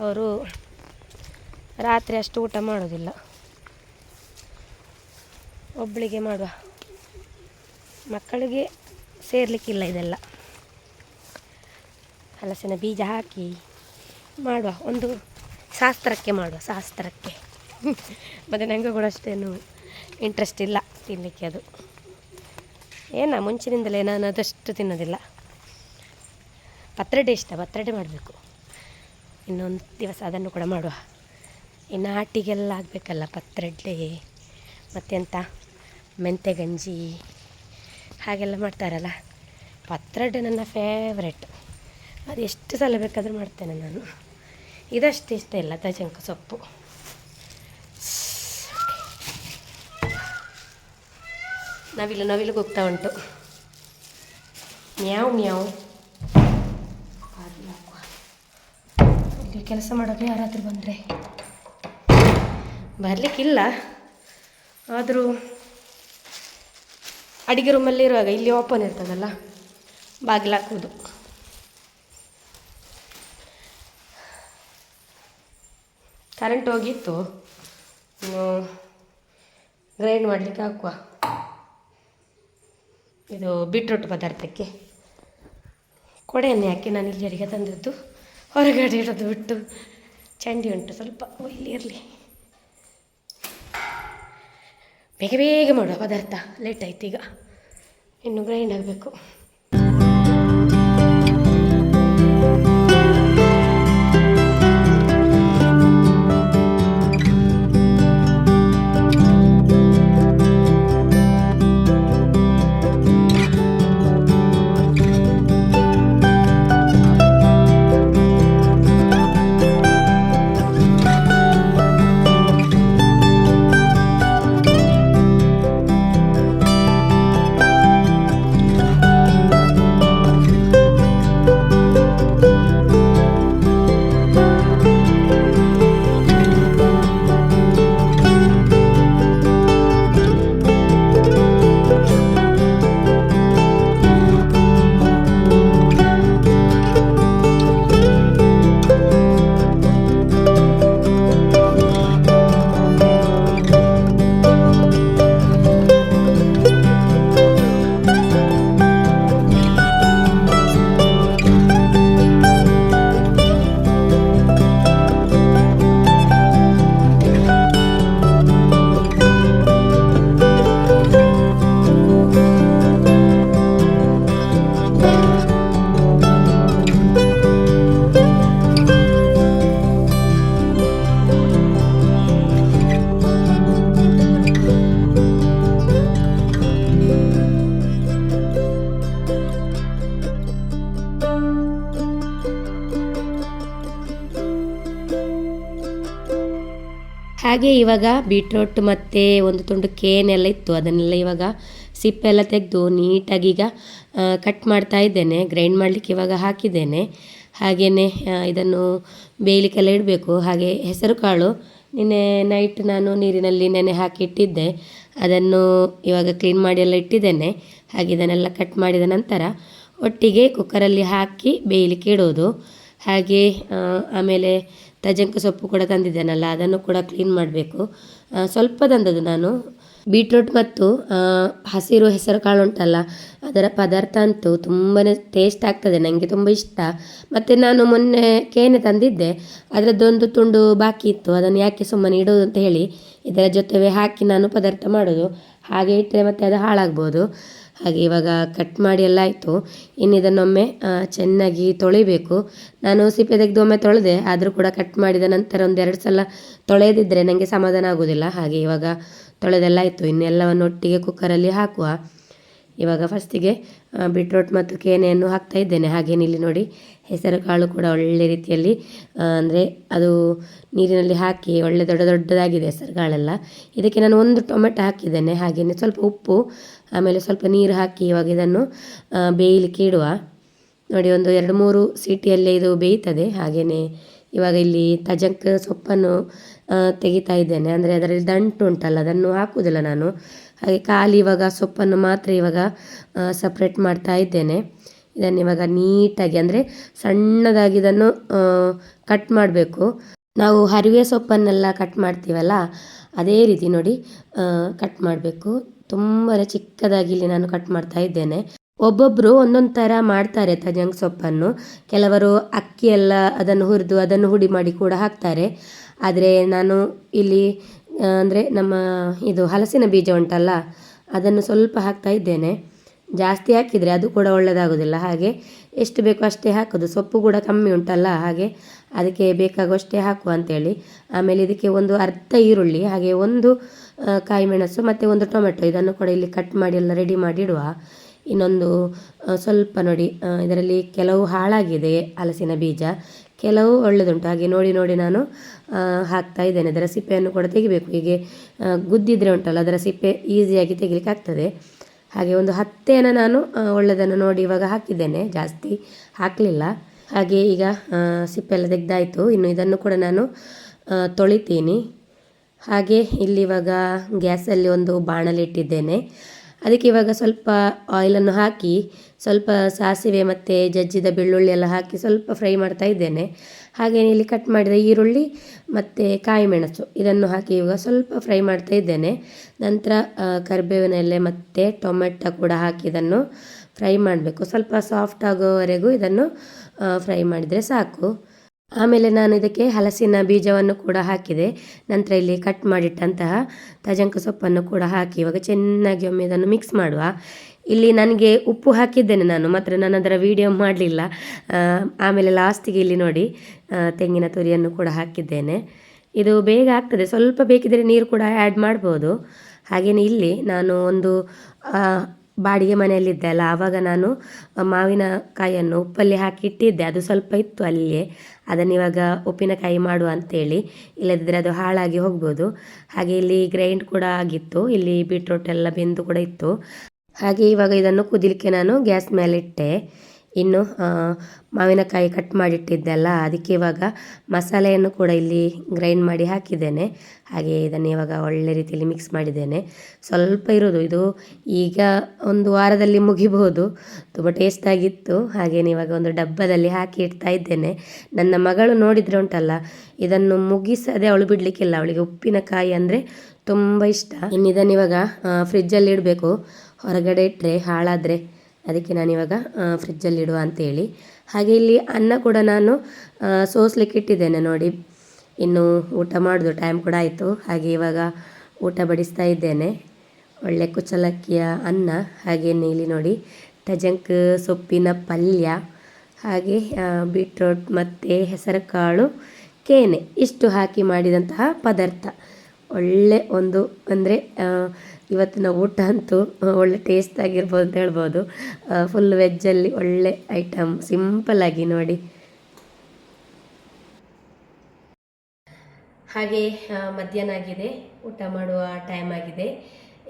ಅವರು ರಾತ್ರಿ ಅಷ್ಟು ಊಟ ಮಾಡೋದಿಲ್ಲ. ಒಬ್ಬಳಿಗೆ ಮಾಡುವ. ಮಕ್ಕಳಿಗೆ ಸೇರಲಿಕ್ಕಿಲ್ಲ ಇದೆಲ್ಲ. ಹಲಸಿನ ಬೀಜ ಹಾಕಿ ಮಾಡುವ. ಒಂದು ಶಾಸ್ತ್ರಕ್ಕೆ ಮಾಡುವ, ಶಾಸ್ತ್ರಕ್ಕೆ. ಮತ್ತು ನನಗೂ ಕೂಡ ಅಷ್ಟೇನು ಇಂಟ್ರೆಸ್ಟ್ ಇಲ್ಲ. ತಿನ್ನಲಿಕ್ಕೆ ಅದು. ಏನ, ಮುಂಚಿನಿಂದಲೇ ನಾನು ಅದಷ್ಟು ತಿನ್ನೋದಿಲ್ಲ. ಪತ್ರಡೆ ಇಷ್ಟ ಪತ್ರಡೆ ಮಾಡಬೇಕು. ಇನ್ನೊಂದು ದಿವಸ ಅದನ್ನು ಕೂಡ ಮಾಡುವ. ಇನ್ನು ಆಟಿಗೆಲ್ಲ ಆಗಬೇಕಲ್ಲ ಪತ್ರಡ್ಡೆ ಮತ್ತೆಂತ ಮೆಂತೆ ಗಂಜಿ, ಹಾಗೆಲ್ಲ ಮಾಡ್ತಾರಲ್ಲ. ಪತ್ರೊಡೆ ನನ್ನ ಫೇವ್ರೆಟ್ ಅದು ಎಷ್ಟು ಸಲ ಬೇಕಾದರೂ ಮಾಡ್ತೇನೆ ನಾನು. ಇದಷ್ಟು ಇಷ್ಟ ಇಲ್ಲ ದಜಂಕ ಸೊಪ್ಪು. ನವಿಲು ನವಿಲಿಗೆ ಹೋಗ್ತಾ ಉಂಟು. ಮ್ಯಾವ್ ಮ್ಯಾವ್. ಇಲ್ಲಿ ಕೆಲಸ ಮಾಡೋದು ಯಾರಾದರೂ ಬಂದರೆ? ಬರಲಿಕ್ಕಿಲ್ಲ. ಆದರೂ ಅಡಿಗೆ ರೂಮಲ್ಲಿ ಇರುವಾಗ ಇಲ್ಲಿ ಓಪನ್ ಇರ್ತದಲ್ಲ, ಬಾಗಿಲು ಹಾಕುವುದು. ಕರೆಂಟ್ ಹೋಗಿತ್ತು. ಗ್ರೈಂಡ್ ಮಾಡಲಿಕ್ಕೆ ಹಾಕುವ. ಇದು ಬೀಟ್ರೂಟ್ ಪದಾರ್ಥಕ್ಕೆ ಕೊಡೆಯನ್ನು ಯಾಕೆ ನಾನು ಇಲ್ಲಿವರೆಗೆ ತಂದದ್ದು. ಹೊರಗಡೆ ಇಡೋದು ಬಿಟ್ಟು ಚಂಡಿ ಉಂಟು, ಸ್ವಲ್ಪ ಇಲ್ಲಿ ಇರಲಿ. ಬೇಗ ಬೇಗ ಮಾಡುವ ಪದಾರ್ಥ. ಲೇಟ್ ಆಯ್ತು ಈಗ. ಇನ್ನು ಗ್ರೈಂಡ್ ಆಗಬೇಕು. ಹಾಗೆ ಇವಾಗ ಬೀಟ್ರೋಟ್ ಮತ್ತು ಒಂದು ತುಂಡು ಕೇನೆಲ್ಲ ಇತ್ತು. ಅದನ್ನೆಲ್ಲ ಇವಾಗ ಸಿಪ್ಪೆಲ್ಲ ತೆಗೆದು ನೀಟಾಗಿ ಈಗ ಕಟ್ ಮಾಡ್ತಾ ಇದ್ದೇನೆ. ಗ್ರೈಂಡ್ ಮಾಡಲಿಕ್ಕೆ ಇವಾಗ ಹಾಕಿದ್ದೇನೆ. ಹಾಗೆಯೇ ಇದನ್ನು ಬೇಯಲಿಕ್ಕೆಲ್ಲ ಇಡಬೇಕು. ಹಾಗೆ ಹೆಸರು ಕಾಳು. ನಿನ್ನೆ ನೈಟ್ ನಾನು ನೀರಿನಲ್ಲಿ ನೆನೆ ಹಾಕಿ ಇಟ್ಟಿದ್ದೆ. ಅದನ್ನು ಇವಾಗ ಕ್ಲೀನ್ ಮಾಡಿ ಎಲ್ಲ ಇಟ್ಟಿದ್ದೇನೆ. ಹಾಗೆ ಇದನ್ನೆಲ್ಲ ಕಟ್ ಮಾಡಿದ ನಂತರ ಒಟ್ಟಿಗೆ ಕುಕ್ಕರಲ್ಲಿ ಹಾಕಿ ಬೇಯಲಿಕ್ಕೆ ಇಡೋದು. ಹಾಗೆ ಆಮೇಲೆ ತಜಂಕ ಸೊಪ್ಪು ಕೂಡ ತಂದಿದ್ದೇನಲ್ಲ, ಅದನ್ನು ಕೂಡ ಕ್ಲೀನ್ ಮಾಡಬೇಕು. ಸ್ವಲ್ಪ ತಂದದ್ದು ನಾನು. ಬೀಟ್ರೂಟ್ ಮತ್ತು ಹಸಿರು ಹೆಸರು ಕಾಳು ಉಂಟಲ್ಲ, ಅದರ ಪದಾರ್ಥ ಅಂತೂ ತುಂಬಾ ಟೇಸ್ಟ್ ಆಗ್ತದೆ ನನಗೆ ತುಂಬ ಇಷ್ಟ. ಮತ್ತು ನಾನು ಮೊನ್ನೆ ಕೇನೆ ತಂದಿದ್ದೆ, ಅದರದ್ದೊಂದು ತುಂಡು ಬಾಕಿ ಇತ್ತು, ಅದನ್ನು ಯಾಕೆ ಸುಮ್ಮನೆ ಇಡೋದು ಅಂತ ಹೇಳಿ, ಇದರ ಜೊತೆವೇ ಹಾಕಿ ನಾನು ಪದಾರ್ಥ ಮಾಡೋದು. ಹಾಗೆ ಇಟ್ಟರೆ ಮತ್ತೆ ಅದು ಹಾಳಾಗ್ಬೋದು. ಹಾಗೆ ಇವಾಗ ಕಟ್ ಮಾಡಿ ಎಲ್ಲ ಆಯಿತು. ಇನ್ನು ಇದನ್ನೊಮ್ಮೆ ಚೆನ್ನಾಗಿ ತೊಳಿಬೇಕು. ನಾನು ಸಿಪ್ಪೆ ತೆಗೆದು ಒಮ್ಮೆ ತೊಳೆದೆ, ಆದರೂ ಕೂಡ ಕಟ್ ಮಾಡಿದ ನಂತರ ಒಂದೆರಡು ಸಲ ತೊಳೆಯದಿದ್ದರೆ ನನಗೆ ಸಮಾಧಾನ ಆಗೋದಿಲ್ಲ. ಹಾಗೆ ಇವಾಗ ತೊಳೆದೆಲ್ಲ ಆಯಿತು. ಇನ್ನೆಲ್ಲವನ್ನು ಒಟ್ಟಿಗೆ ಕುಕ್ಕರಲ್ಲಿ ಹಾಕುವ. ಇವಾಗ ಫಸ್ಟಿಗೆ ಬೀಟ್ರೋಟ್ ಮತ್ತು ಕೇನೆಯನ್ನು ಹಾಕ್ತಾ ಇದ್ದೇನೆ. ಹಾಗೇನಿಲ್ಲಿ ನೋಡಿ ಹೆಸರು ಕಾಳು ಕೂಡ ಒಳ್ಳೆ ರೀತಿಯಲ್ಲಿ ಅಂದರೆ ಅದು ನೀರಿನಲ್ಲಿ ಹಾಕಿ ಒಳ್ಳೆ ದೊಡ್ಡ ದೊಡ್ಡದಾಗಿದೆ ಹೆಸರು ಕಾಳೆಲ್ಲ ಇದಕ್ಕೆ ನಾನು ಒಂದು ಟೊಮೆಟೊ ಹಾಕಿದ್ದೇನೆ ಹಾಗೆಯೇ ಸ್ವಲ್ಪ ಉಪ್ಪು, ಆಮೇಲೆ ಸ್ವಲ್ಪ ನೀರು ಹಾಕಿ ಇವಾಗ ಇದನ್ನು ಬೇಯಲಿಕ್ಕೆ ಇಡುವ. ನೋಡಿ, ಒಂದು ಎರಡು ಮೂರು ಸೀಟಿಯಲ್ಲೇ ಇದು ಬೇಯ್ತದೆ, ಹಾಗೆಯೇ ಇವಾಗ ಇಲ್ಲಿ ತಜಕ್ ಸೊಪ್ಪನ್ನು ತೆಗಿತಾ ಇದ್ದೇನೆ. ಅಂದರೆ ಅದರಲ್ಲಿ ದಂಟು ಉಂಟಲ್ಲ, ಅದನ್ನು ಹಾಕುವುದಿಲ್ಲ ನಾನು. ಹಾಗೆ ಖಾಲಿ ಇವಾಗ ಸೊಪ್ಪನ್ನು ಮಾತ್ರ ಇವಾಗ ಸಪ್ರೇಟ್ ಮಾಡ್ತಾ ಇದ್ದೇನೆ. ಇದನ್ನು ಇವಾಗ ನೀಟಾಗಿ ಅಂದರೆ ಸಣ್ಣದಾಗಿ ಇದನ್ನು ಕಟ್ ಮಾಡಬೇಕು. ನಾವು ಹರಿವೆ ಸೊಪ್ಪನ್ನೆಲ್ಲ ಕಟ್ ಮಾಡ್ತೀವಲ್ಲ, ಅದೇ ರೀತಿ ನೋಡಿ ಕಟ್ ಮಾಡಬೇಕು. ತುಂಬಾ ಚಿಕ್ಕದಾಗಿ ಇಲ್ಲಿ ನಾನು ಕಟ್ ಮಾಡ್ತಾ ಇದ್ದೇನೆ. ಒಬ್ಬೊಬ್ಬರು ಒಂದೊಂದು ಥರ ಮಾಡ್ತಾರೆ ತಜಂಗ್ ಸೊಪ್ಪನ್ನು. ಕೆಲವರು ಅಕ್ಕಿ ಎಲ್ಲ ಅದನ್ನು ಹುರಿದು ಅದನ್ನು ಹುಡಿ ಮಾಡಿ ಕೂಡ ಹಾಕ್ತಾರೆ. ಆದರೆ ನಾನು ಇಲ್ಲಿ ಅಂದರೆ ನಮ್ಮ ಇದು ಹಲಸಿನ ಬೀಜ ಉಂಟಲ್ಲ, ಅದನ್ನು ಸ್ವಲ್ಪ ಹಾಕ್ತಾ ಇದ್ದೇನೆ. ಜಾಸ್ತಿ ಹಾಕಿದರೆ ಅದು ಕೂಡ ಒಳ್ಳೆಯದಾಗೋದಿಲ್ಲ ಹಾಗೆ ಎಷ್ಟು ಬೇಕೋ ಅಷ್ಟೇ ಹಾಕೋದು. ಸೊಪ್ಪು ಕೂಡ ಕಮ್ಮಿ ಉಂಟಲ್ಲ, ಹಾಗೆ ಅದಕ್ಕೆ ಬೇಕಾಗುವಷ್ಟೇ ಹಾಕು ಅಂತೇಳಿ. ಆಮೇಲೆ ಇದಕ್ಕೆ ಒಂದು ಅರ್ಧ ಈರುಳ್ಳಿ, ಹಾಗೆ ಒಂದು ಕಾಯಿ ಮೆಣಸು ಮತ್ತು ಒಂದು ಟೊಮೆಟೊ. ಇದನ್ನು ಕೂಡ ಇಲ್ಲಿ ಕಟ್ ಮಾಡಿ ಎಲ್ಲ ರೆಡಿ ಮಾಡಿ ಇಡುವ. ಇನ್ನೊಂದು ಸ್ವಲ್ಪ ನೋಡಿ ಇದರಲ್ಲಿ ಕೆಲವು ಹಾಳಾಗಿದೆ ಹಲಸಿನ ಬೀಜ. ಕೆಲವು ಒಳ್ಳೆದುಂಟು. ಹಾಗೆ ನೋಡಿ ನೋಡಿ ನಾನು ಹಾಕ್ತಾ ಇದ್ದೇನೆ. ಅದರ ಸಿಪ್ಪೆಯನ್ನು ಕೂಡ ತೆಗಿಬೇಕು. ಹೀಗೆ ಗುದ್ದಿದ್ರೆ ಉಂಟಲ್ಲ, ಅದರ ಸಿಪ್ಪೆ ಈಸಿಯಾಗಿ ತೆಗಿಲಿಕ್ಕೆ ಆಗ್ತದೆ. ಹಾಗೆ ಒಂದು ಹತ್ತೇನ ನಾನು ಒಳ್ಳೆಯದನ್ನು ನೋಡಿ ಇವಾಗ ಹಾಕಿದ್ದೇನೆ. ಜಾಸ್ತಿ ಹಾಕಲಿಲ್ಲ. ಹಾಗೆ ಈಗ ಸಿಪ್ಪೆಲ್ಲ ತೆಗೆದಾಯಿತು. ಇನ್ನು ಇದನ್ನು ಕೂಡ ನಾನು ತೊಳಿತೀನಿ. ಹಾಗೆ ಇಲ್ಲಿ ಇವಾಗ ಗ್ಯಾಸಲ್ಲಿ ಒಂದು ಬಾಣಲಿ ಇಟ್ಟಿದ್ದೇನೆ ಅದಕ್ಕೆ ಇವಾಗ ಸ್ವಲ್ಪ ಆಯಿಲನ್ನು ಹಾಕಿ ಸ್ವಲ್ಪ ಸಾಸಿವೆ ಮತ್ತು ಜಜ್ಜಿದ ಬೆಳ್ಳುಳ್ಳಿ ಎಲ್ಲ ಹಾಕಿ ಸ್ವಲ್ಪ ಫ್ರೈ ಮಾಡ್ತಾ ಇದ್ದೇನೆ. ಹಾಗೆಯೇ ಇಲ್ಲಿ ಕಟ್ ಮಾಡಿದ ಈರುಳ್ಳಿ ಮತ್ತು ಕಾಯಿ ಮೆಣಸು ಇದನ್ನು ಹಾಕಿ ಇವಾಗ ಸ್ವಲ್ಪ ಫ್ರೈ ಮಾಡ್ತಾ ಇದ್ದೇನೆ. ನಂತರ ಕರಿಬೇವಿನ ಎಲೆ ಮತ್ತು ಟೊಮೆಟೊ ಕೂಡ ಹಾಕಿ ಇದನ್ನು ಫ್ರೈ ಮಾಡಬೇಕು. ಸ್ವಲ್ಪ ಸಾಫ್ಟ್ ಆಗೋವರೆಗೂ ಇದನ್ನು ಫ್ರೈ ಮಾಡಿದರೆ ಸಾಕು. ಆಮೇಲೆ ನಾನು ಇದಕ್ಕೆ ಹಲಸಿನ ಬೀಜವನ್ನು ಕೂಡ ಹಾಕಿದೆ. ನಂತರ ಇಲ್ಲಿ ಕಟ್ ಮಾಡಿಟ್ಟಂತಹ ತಜಂಕ ಸೊಪ್ಪನ್ನು ಕೂಡ ಹಾಕಿ ಇವಾಗ ಚೆನ್ನಾಗಿ ಒಮ್ಮೆ ಇದನ್ನು ಮಿಕ್ಸ್ ಮಾಡುವ. ಇಲ್ಲಿ ನನಗೆ ಉಪ್ಪು ಹಾಕಿದ್ದೇನೆ ನಾನು, ಮಾತ್ರ ನಾನು ಅದರ ವಿಡಿಯೋ ಮಾಡಲಿಲ್ಲ ಆಮೇಲೆ ಲಾಸ್ಟಿಗೆ ಇಲ್ಲಿ ನೋಡಿ ತೆಂಗಿನ ತುರಿಯನ್ನು ಕೂಡ ಹಾಕಿದ್ದೇನೆ. ಇದು ಬೇಗ ಆಗ್ತದೆ, ಸ್ವಲ್ಪ ಬೇಕಿದ್ದರೆ ನೀರು ಕೂಡ ಆ್ಯಡ್ ಮಾಡ್ಬೋದು. ಹಾಗೆಯೇ ಇಲ್ಲಿ ನಾನು ಒಂದು ಬಾಡಿಗೆ ಮನೆಯಲ್ಲಿದ್ದೆ ಅಲ್ಲ, ಆವಾಗ ನಾನು ಮಾವಿನಕಾಯಿಯನ್ನು ಉಪ್ಪಲ್ಲಿ ಹಾಕಿ ಇಟ್ಟಿದ್ದೆ, ಅದು ಸ್ವಲ್ಪ ಇತ್ತು ಅಲ್ಲಿಯೇ. ಅದನ್ನು ಇವಾಗ ಉಪ್ಪಿನಕಾಯಿ ಮಾಡುವ ಅಂತೇಳಿ ಇಲ್ಲದಿದ್ದರೆ ಅದು ಹಾಳಾಗಿ ಹೋಗ್ಬೋದು. ಹಾಗೆ ಇಲ್ಲಿ ಗ್ರೈಂಡ್ ಕೂಡ ಆಗಿತ್ತು, ಇಲ್ಲಿ ಬೀಟ್ರೋಟ್ ಎಲ್ಲ ಬೆಂದು ಕೂಡ ಇತ್ತು. ಹಾಗೆ ಇವಾಗ ಇದನ್ನು ಕುದಿಲಿಕ್ಕೆ ನಾನು ಗ್ಯಾಸ್ ಮೇಲೆ ಇಟ್ಟೆ ಇನ್ನು ಮಾವಿನಕಾಯಿ ಕಟ್ ಮಾಡಿಟ್ಟಿದ್ದೆಲ್ಲ ಅದಕ್ಕೆ ಇವಾಗ ಮಸಾಲೆಯನ್ನು ಕೂಡ ಇಲ್ಲಿ ಗ್ರೈಂಡ್ ಮಾಡಿ ಹಾಕಿದ್ದೇನೆ. ಹಾಗೆ ಇದನ್ನು ಇವಾಗ ಒಳ್ಳೆ ರೀತಿಯಲ್ಲಿ ಮಿಕ್ಸ್ ಮಾಡಿದ್ದೇನೆ. ಸ್ವಲ್ಪ ಇರೋದು ಇದು ಈಗ ಒಂದು ವಾರದಲ್ಲಿ ಮುಗಿಬಹುದು. ತುಂಬ ಟೇಸ್ಟಾಗಿತ್ತು ಹಾಗೇನೆ ಇವಾಗ ಒಂದು ಡಬ್ಬದಲ್ಲಿ ಹಾಕಿ ಇಡ್ತಾ ಇದ್ದೇನೆ. ನನ್ನ ಮಗಳು ನೋಡಿದರೆ ಉಂಟಲ್ಲ, ಇದನ್ನು ಮುಗಿಸದೆ ಅವಳು ಬಿಡಲಿಕ್ಕಿಲ್ಲ. ಅವಳಿಗೆ ಉಪ್ಪಿನಕಾಯಿ ಅಂದರೆ ತುಂಬ ಇಷ್ಟ. ಇನ್ನು ಇದನ್ನು ಇವಾಗ ಫ್ರಿಜ್ಜಲ್ಲಿ ಇಡಬೇಕು. ಹೊರಗಡೆ ಇಟ್ಟರೆ ಹಾಳಾದರೆ ಅದಕ್ಕೆ ನಾನಿವಾಗ ಫ್ರಿಜ್ಜಲ್ಲಿ ಇಡುವ ಅಂತೇಳಿ. ಹಾಗೆ ಇಲ್ಲಿ ಅನ್ನ ಕೂಡ ನಾನು ಸೋಸ್ಲಿಕ್ಕೆ ಇಟ್ಟಿದ್ದೇನೆ ನೋಡಿ. ಇನ್ನು ಊಟ ಮಾಡೋದು ಟೈಮ್ ಕೂಡ ಆಯಿತು. ಹಾಗೆ ಇವಾಗ ಊಟ ಬಡಿಸ್ತಾ ಇದ್ದೇನೆ. ಒಳ್ಳೆ ಕುಚಲಕ್ಕಿಯ ಅನ್ನ, ಹಾಗೆ ಇಲ್ಲಿ ನೋಡಿ ಟಜಂಕ್ ಸೊಪ್ಪಿನ ಪಲ್ಯ, ಹಾಗೆ ಬೀಟ್ರೋಟ್ ಮತ್ತು ಹೆಸರುಕಾಳು, ಕೇನೆ. ಇಷ್ಟು ಹಾಕಿ ಮಾಡಿದಂತಹ ಪದಾರ್ಥ. ಒಳ್ಳೆ ಒಂದು, ಅಂದರೆ ಇವತ್ತಿನ ಊಟ ಅಂತೂ ಒಳ್ಳೆ ಟೇಸ್ಟ್ ಆಗಿರ್ಬೋದು ಅಂತ ಹೇಳ್ಬೋದು. ಫುಲ್ ವೆಜ್ಜಲ್ಲಿ ಒಳ್ಳೆ ಐಟಮ್ ಸಿಂಪಲ್ಲಾಗಿ ನೋಡಿ. ಹಾಗೆ ಮಧ್ಯಾಹ್ನ ಆಗಿದೆ. ಊಟ ಮಾಡುವ ಟೈಮ್ ಆಗಿದೆ.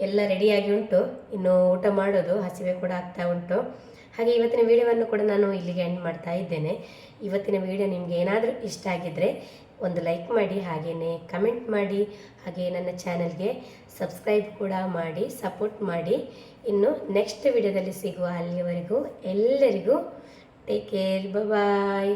ಎಲ್ಲ ರೆಡಿಯಾಗಿ ಉಂಟು. ಇನ್ನು ಊಟ ಮಾಡೋದು ಹಸಿವೆ ಕೂಡ ಆಗ್ತಾ ಉಂಟು. ಹಾಗೆ ಇವತ್ತಿನ ವಿಡಿಯೋವನ್ನು ಕೂಡ ನಾನು ಇಲ್ಲಿಗೆ ಎಂಡ್ ಮಾಡ್ತಾ ಇದ್ದೇನೆ. ಇವತ್ತಿನ ವಿಡಿಯೋ ನಿಮಗೆ ಏನಾದರೂ ಇಷ್ಟ ಆಗಿದ್ದರೆ ಒಂದು ಲೈಕ್ ಮಾಡಿ ಹಾಗೆಯೇ ಕಮೆಂಟ್ ಮಾಡಿ, ಹಾಗೆ ನನ್ನ ಚಾನಲ್ಗೆ ಸಬ್ಸ್ಕ್ರೈಬ್ ಕೂಡ ಮಾಡಿ ಸಪೋರ್ಟ್ ಮಾಡಿ. ಇನ್ನು ನೆಕ್ಸ್ಟ್ ವಿಡಿಯೋದಲ್ಲಿ ಸಿಗುವ ಅಲ್ಲಿಯವರೆಗೂ ಎಲ್ಲರಿಗೂ ಟೇಕ್ ಕೇರ್ ಬಾಯ್